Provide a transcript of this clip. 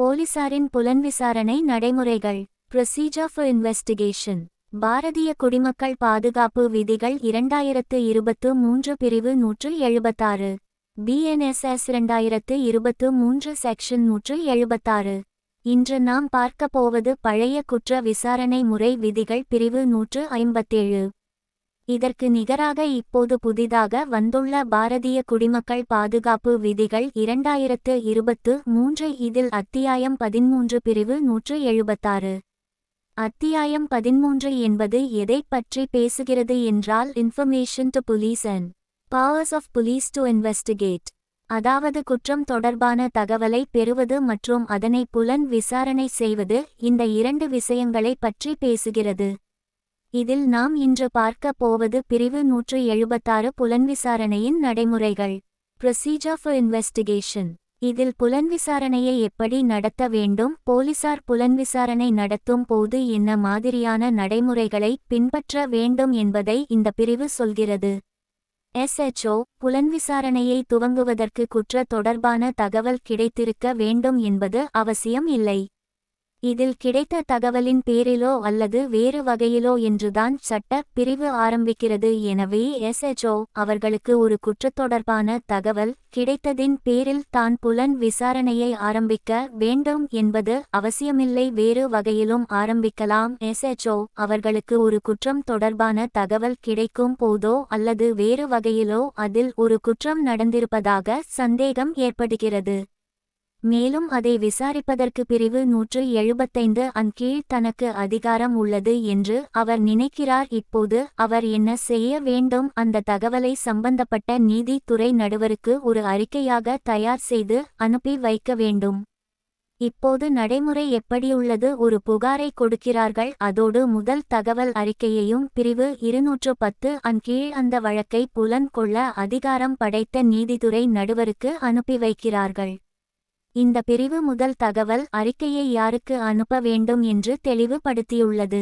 போலீசாரின் புலன்விசாரணை நடைமுறைகள். Procedure for investigation Bharatiya குடிமக்கள் பாதுகாப்பு விதிகள் இரண்டாயிரத்து இருபத்து மூன்று பிரிவு நூற்று எழுபத்தாறு. பிஎன்எஸ்எஸ் இரண்டாயிரத்து இருபத்து மூன்று செக்ஷன் நூற்று எழுபத்தாறு. இன்று நாம் பார்க்கப் போவது பழைய குற்ற விசாரணை முறை விதிகள் பிரிவு நூற்று ஐம்பத்தேழு. இதற்கு நிகராக இப்போது புதிதாக வந்துள்ள பாரதிய குடிமக்கள் பாதுகாப்பு விதிகள் இரண்டாயிரத்து இருபத்து மூன்று இதில் அத்தியாயம் பதிமூன்று பிரிவு நூற்று எழுபத்தாறு. அத்தியாயம் பதிமூன்று என்பது எதைப் பற்றி பேசுகிறது என்றால் information to police and powers of police to investigate அதாவது குற்றம் தொடர்பான தகவலை பெறுவது மற்றும் அதனை புலன் விசாரணை செய்வது இந்த இரண்டு விஷயங்களை பற்றி பேசுகிறது. இதில் நாம் இன்று பார்க்க போவது பிரிவு நூற்று எழுபத்தாறு புலன்விசாரணையின் நடைமுறைகள். ப்ரொசீஜர் ஃபார் இன்வெஸ்டிகேஷன் இதில் புலன்விசாரணையை எப்படி நடத்த வேண்டும் போலீசார் புலன்விசாரணை நடத்தும் போது என்ன மாதிரியான நடைமுறைகளை பின்பற்ற வேண்டும் என்பதை இந்த பிரிவு சொல்கிறது. எஸ்எச்ஓ புலன்விசாரணையை துவங்குவதற்கு குற்ற தொடர்பான தகவல் கிடைத்திருக்க வேண்டும் என்பது அவசியம் இல்லை. இதில் கிடைத்த தகவலின் பேரிலோ அல்லது வேறு வகையிலோ என்றுதான் சட்ட பிரிவு ஆரம்பிக்கிறது. எனவே எஸ்எச்ஓ அவர்களுக்கு ஒரு குற்றத்தொடர்பான தகவல் கிடைத்ததின் பேரில் தான் புலன் விசாரணையை ஆரம்பிக்க வேண்டும் என்பது அவசியமில்லை. வேறு வகையிலும் ஆரம்பிக்கலாம். எஸ்எச்ஓ அவர்களுக்கு ஒரு குற்றம் தொடர்பான தகவல் கிடைக்கும் போதோ அல்லது வேறு வகையிலோ அதில் ஒரு குற்றம் நடந்திருப்பதாக சந்தேகம் ஏற்படுகிறது. மேலும் அதை விசாரிப்பதற்கு பிரிவு நூற்று எழுபத்தைந்து அன் கீழ் தனக்கு அதிகாரம் உள்ளது என்று அவர் நினைக்கிறார். இப்போது அவர் என்ன செய்ய வேண்டும்? அந்த தகவலை சம்பந்தப்பட்ட நீதித்துறை நடுவருக்கு ஒரு அறிக்கையாக தயார் செய்து அனுப்பி வைக்க வேண்டும். இப்போது நடைமுறை எப்படியுள்ளது? ஒரு புகாரை கொடுக்கிறார்கள். அதோடு முதல் தகவல் அறிக்கையையும் பிரிவு இருநூற்று பத்து அன் கீழ் அந்த வழக்கை புலன் கொள்ள அதிகாரம் படைத்த நீதித்துறை நடுவருக்கு அனுப்பி வைக்கிறார்கள். இந்த பிரிவு முதல் தகவல் அறிக்கையை யாருக்கு அனுப்ப வேண்டும் என்று தெளிவுபடுத்தியுள்ளது.